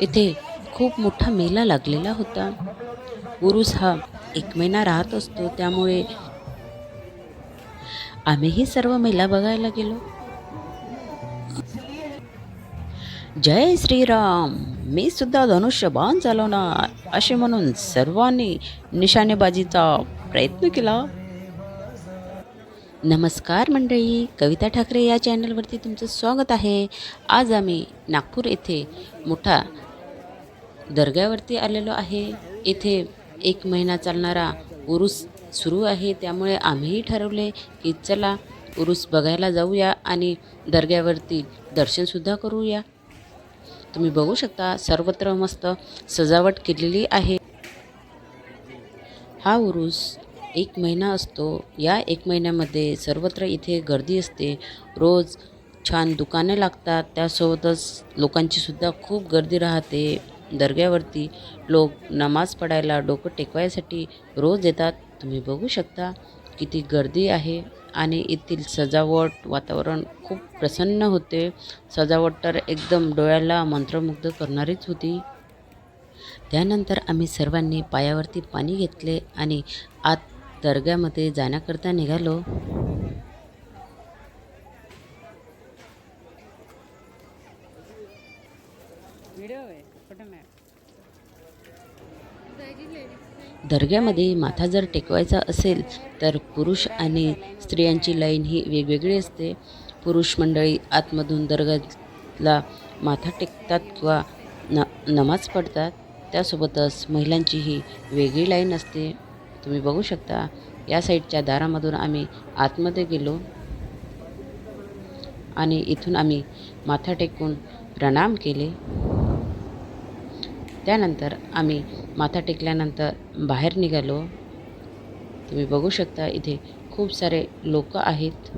इथे खूप मोठा मेला लागलेला होता. उरूस हा एक महिना राहत असतो त्यामुळे आम्हीही सर्व मेला बघायला गेलो. जय श्रीराम मी सुद्धा धनुष्यबाण चालवणार असे म्हणून सर्वांनी निशाणेबाजीचा प्रयत्न केला. नमस्कार मंडळी कविता ठाकरे या चॅनलवरती तुमचं स्वागत आहे. आज आम्ही नागपूर येथे मोठा दर्ग्यावरती आलेलो आहे. इथे एक महिना चालणारा उरूस सुरू आहे. त्यामुळे आम्हीही ठरवले की चला उरूस बघायला जाऊया आणि दर्ग्यावरती दर्शनसुद्धा करूया. तुम्ही बघू शकता सर्वत्र मस्त सजावट केलेली आहे. हा उरूस एक महिना असतो. या एक महिन्यामध्ये सर्वत्र इथे गर्दी असते. रोज छान दुकाने लागतात. त्यासोबतच लोकांचीसुद्धा खूप गर्दी राहते. दर्ग्यावरती. लोक नमाज पडायला डोकं टेकवायसाठी रोज येतात. तुम्ही बघू शकता किती गर्दी आहे. आणि येथील सजावट वातावरण खूप प्रसन्न होते. सजावट तर एकदम डोळ्याला मंत्रमुग्ध करणारीच होती. त्यानंतर आम्ही सर्वांनी पायावरती पाणी घेतले आणि आत दर्ग्यामध्ये जाण्याकरता निघालो. दर्ग्यामध्ये माथा जर टेकवायचा असेल तर पुरुष आणि स्त्रियांची लाईन ही वेगवेगळी असते. पुरुष मंडळी आतमधून दर्ग्याला माथा टेकतात किंवा न नमाज पडतात त्यासोबतच महिलांची ही वेगळी लाईन असते. तुम्ही बघू शकता या साईडच्या दारामधून आम्ही आतमध्ये गेलो आणि इथून आम्ही माथा टेकून प्रणाम केले. त्यानंतर आम्ही माथा टेकल्यानंतर बाहेर निघालो. तुम्ही बघू शकता इथे खूप सारे लोक आहेत.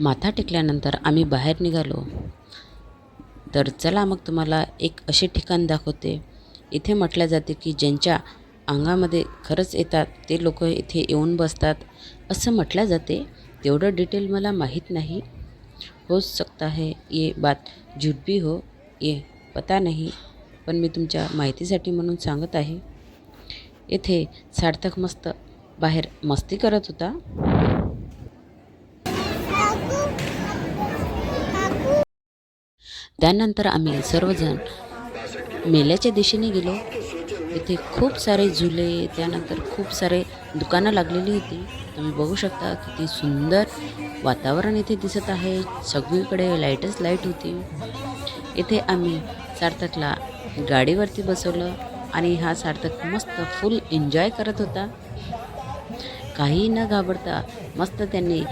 माथा टेकल्यानंतर आम्ही बाहेर निघालो. तर चला मग तुम्हाला एक असे ठिकाण दाखवते. इथे म्हटलं जाते की ज्यांच्या अंगामध्ये खरंच येतात ते लोक इथे येऊन बसतात. असं म्हटलं जाते. तेवढं डिटेल मला माहीत नाही. हो सकता है ये बात झूठ भी हो ये पता नाही पण मी तुमच्या माहितीसाठी म्हणून सांगत आहे. येथे सार्थक मस्त बाहेर मस्ती करत होता. त्यानंतर आम्ही सर्वजण मेल्याच्या दिशेने गेलो. इथे खूप सारे झुले त्यानंतर खूप सारे दुकानं लागलेली होती. तुम्ही बघू शकता किती सुंदर वातावरण इथे दिसत आहे. सगळीकडे लाईटच लाइट होती. इथे आम्ही सार्थकला गाडीवरती बसवलं आणि हा सार्थक मस्त फुल एन्जॉय करत होता. काही न घाबरता मस्त त्यांनी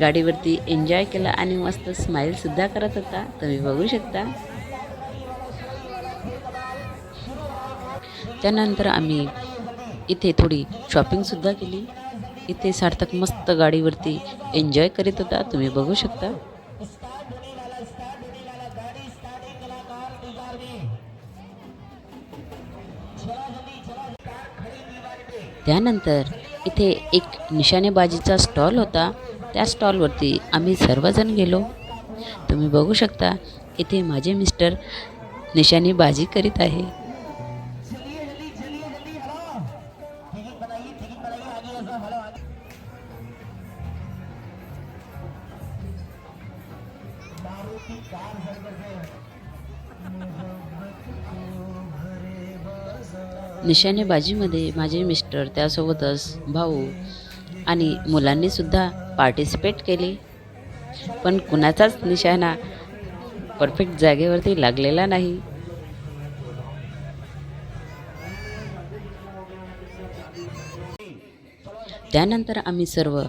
गाडीवरती एन्जॉय केला आणि मस्त स्माईलसुद्धा करत होता. तुम्ही बघू शकता. त्यानंतर आम्ही इथे थोडी शॉपिंगसुद्धा केली. इथे सार्थक मस्त गाडीवरती एन्जॉय करीत होता. तुम्ही बघू शकता. त्यानंतर इथे एक निशाणेबाजीचा स्टॉल होता. त्या स्टॉलवरती आम्ही सर्वजण गेलो. तुम्ही बघू शकता इथे माझे मिस्टर निशाणेबाजी करीत आहे. निशाणेबाजीमध्ये माझे मिस्टर त्यासोबतच भाऊ आणि मुलांनी सुद्धा पार्टिसिपेट केली. पण कुणाचाच निशाणा परफेक्ट जागेवरती लागलेला नाही. त्यानंतर आम्ही सर्व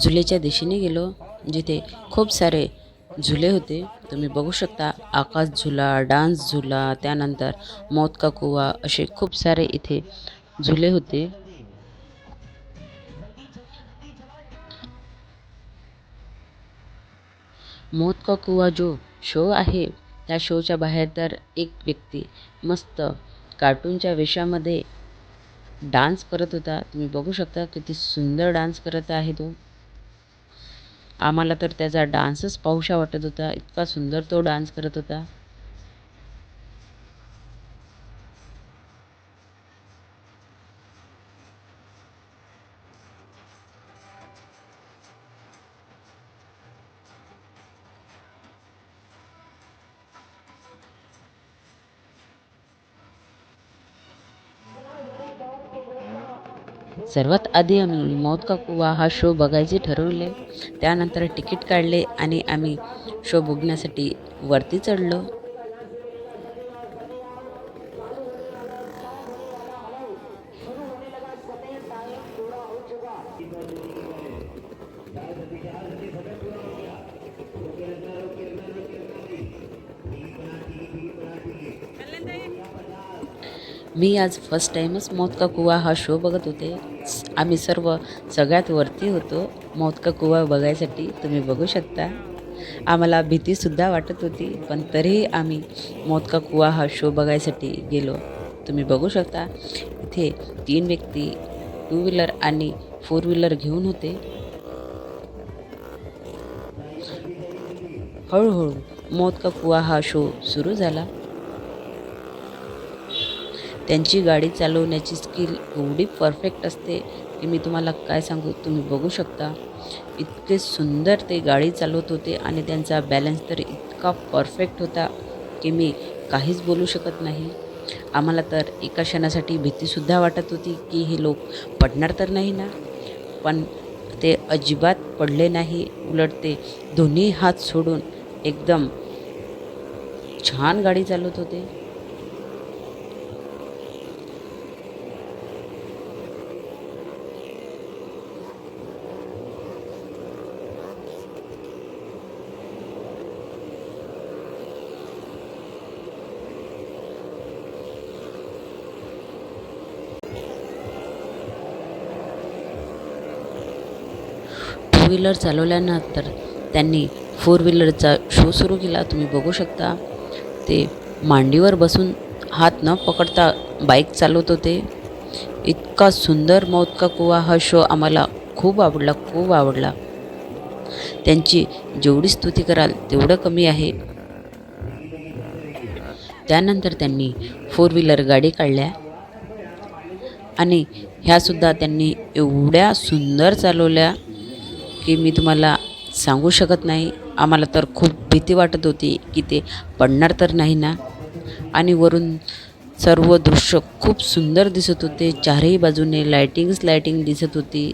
झुलेच्या दिशेने गेलो जिथे खूप सारे झुले होते. तुम्ही बघू शकता आकाश झुला डान्स झुला त्यानंतर मौत का कुवा असे खूप सारे इथे झुले होते. मौत का कुवा जो शो आहे त्या शोच्या बाहेर तर एक व्यक्ती मस्त कार्टूनच्या वेशामध्ये डान्स करत होता. तुम्ही बघू शकता किती सुंदर डान्स करत आहे तो. आम्हाला तर त्याचा डान्सच पाहूशा वाटत होता. इतका सुंदर तो डान्स करत होता. सर्वात आधी आम्ही मौत का कुवा हा शो बघायचे ठरवले. त्यानंतर तिकीट काढले आणि आम्ही शो बघण्यासाठी वरती चढलो. मी आज फर्स्ट टाईमच मौत का कुवा हा शो बघत होते. आम्ही सर्व सगळ्यात वरती होतो. मौत कुवा बघायसाठी तुम्ही बघू शकता. आम्हाला भीतीसुद्धा वाटत होती पण तरीही आम्ही मौत कुवा हा शो बघायसाठी गेलो. तुम्ही बघू शकता इथे तीन व्यक्ती टू व्हीलर आणि फोर व्हीलर घेऊन होते. हळूहळू मौत का कुवा हा शो सुरू झाला. त्यांची गाडी चालवण्याची स्किल एवढी परफेक्ट असते की मी तुम्हाला काय सांगू तुम्ही बघू शकता. इतके सुंदर ते गाडी चालवत होते आणि त्यांचा बॅलन्स तर इतका परफेक्ट होता की मी काहीच बोलू शकत नाही. आम्हाला तर एका क्षणासाठी भीतीसुद्धा वाटत होती की हे लोक पडणार तर नाही ना. पण ते अजिबात पडले नाही. उलट ते दोन्ही हात सोडून एकदम छान गाडी चालवत होते. व्हीलर चालवल्यानंतर त्यांनी फोर व्हीलरचा शो सुरू केला. तुम्ही बघू शकता ते मांडीवर बसून हात न पकडता बाईक चालवत होते. इतका सुंदर मौत का कुवा हा शो आम्हाला खूप आवडला खूप आवडला. त्यांची जेवढी स्तुती कराल तेवढं कमी आहे. त्यानंतर त्यांनी फोर व्हीलर गाडी काढल्या. आणि ह्यासुद्धा त्यांनी एवढ्या सुंदर चालवल्या. की मी तुम्हाला सांगू शकत नाही. आम्हाला तर खूप भीती वाटत होती की ते पडणार तर नाही ना? आणि वरून सर्व दृश्य खूप सुंदर दिसत होते. चारही बाजूने लायटिंग्स लायटिंग दिसत होती.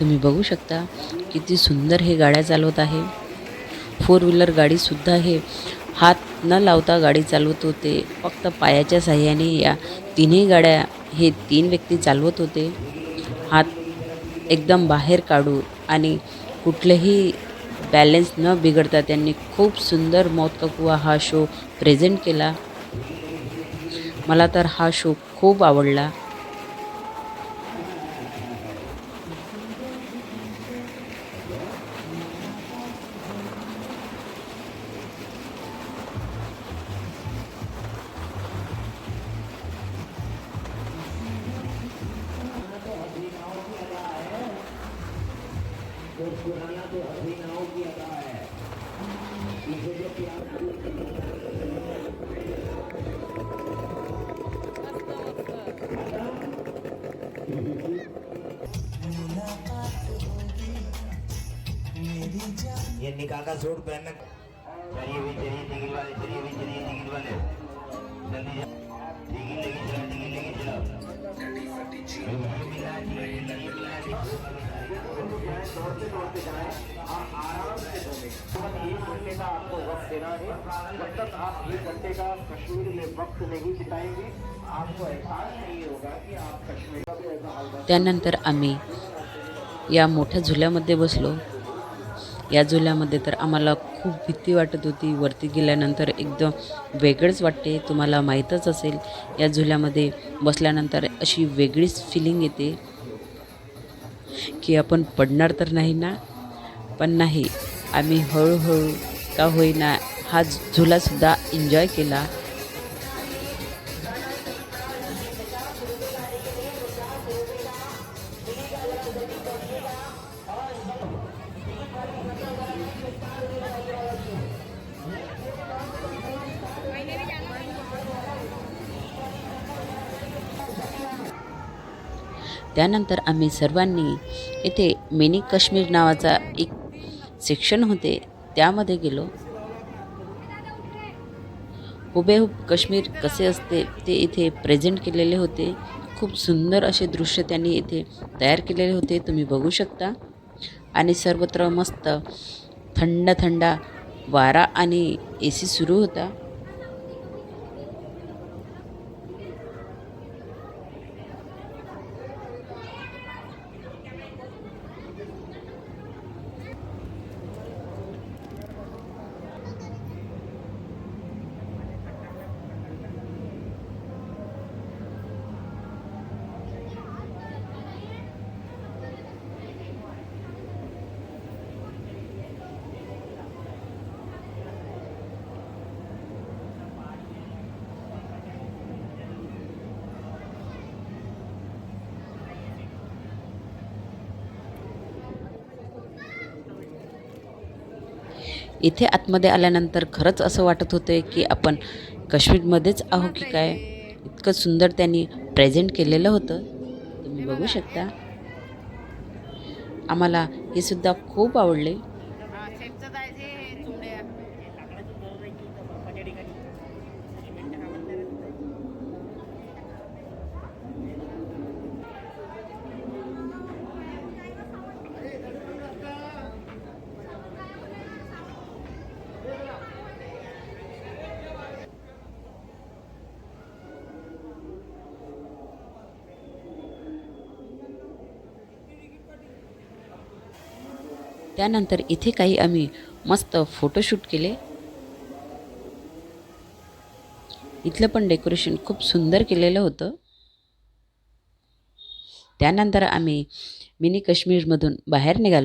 तुम्ही बघू शकता किती सुंदर हे गाड्या चालवत आहे. फोर व्हीलर गाडीसुद्धा हे हात न लावता गाडी चालवत होते. फक्त पायाच्या साह्याने या तिन्ही गाड्या हे तीन व्यक्ती चालवत होते. हात एकदम बाहेर काढून आणि कुठलेही बॅलेन्स न बिघडता त्यांनी खूप सुंदर मौत का कुवा हा शो प्रेझेंट केला. मला तर हा शो खूप आवडला. मुस्कुराना तो हसीनाओं की अदा है। मुझे जो प्यार ये निकाह का सूट पहनना पे जाएं आप आराम से घूमें केवल एक घंटे का आपको वक्त देना है। जब तक आप एक घंटे का कश्मीर में वक्त नहीं बिताएंगे आपको एहसास नहीं होगा कि आप कश्मीर का भी ऐसा हाल त्यानंतर आम्ही या मोठ्या झुल्यामध्ये बसलो. या झुल्यामध्ये तर आम्हाला खूप भीती वाटत होती. वरती गेल्यानंतर एकदम वेगळंच वाटते. तुम्हाला माहीतच असेल या झुल्यामध्ये बसल्यानंतर अशी वेगळीच फिलिंग येते. की आपण पडणार तर नाही ना? पण नाही आम्ही हळूहळू का होईना हा झुलासुद्धा एन्जॉय केला. त्यानंतर आम्ही सर्वांनी येथे मिनी काश्मीर नावाचा एक सेक्शन होते त्यामध्ये गेलो. हुबेहूब काश्मीर कसे असते ते इथे प्रेझेंट केलेले होते. खूप सुंदर असे दृश्य त्यांनी इथे तयार केलेले होते तुम्ही बघू शकता. आणि सर्वत्र मस्त थंड थंडा वारा आणि ए सी सुरू होता. इथे आतमध्ये आल्यानंतर खरंच असं वाटत होतं की आपण काश्मीरमध्येच आहो की काय? इतकं सुंदर त्यांनी प्रेझेंट केलेलं होतं. तुम्ही बघू शकता. आम्हाला हे सुद्धा खूप आवडले. त्यानंतर इथे काही आम्ही मस्त फोटोशूट केले. इथलं पण डेकोरेशन खूप सुंदर केलेलं होतं. त्यानंतर आम्ही मिनी काश्मीरमधून बाहेर निघालो.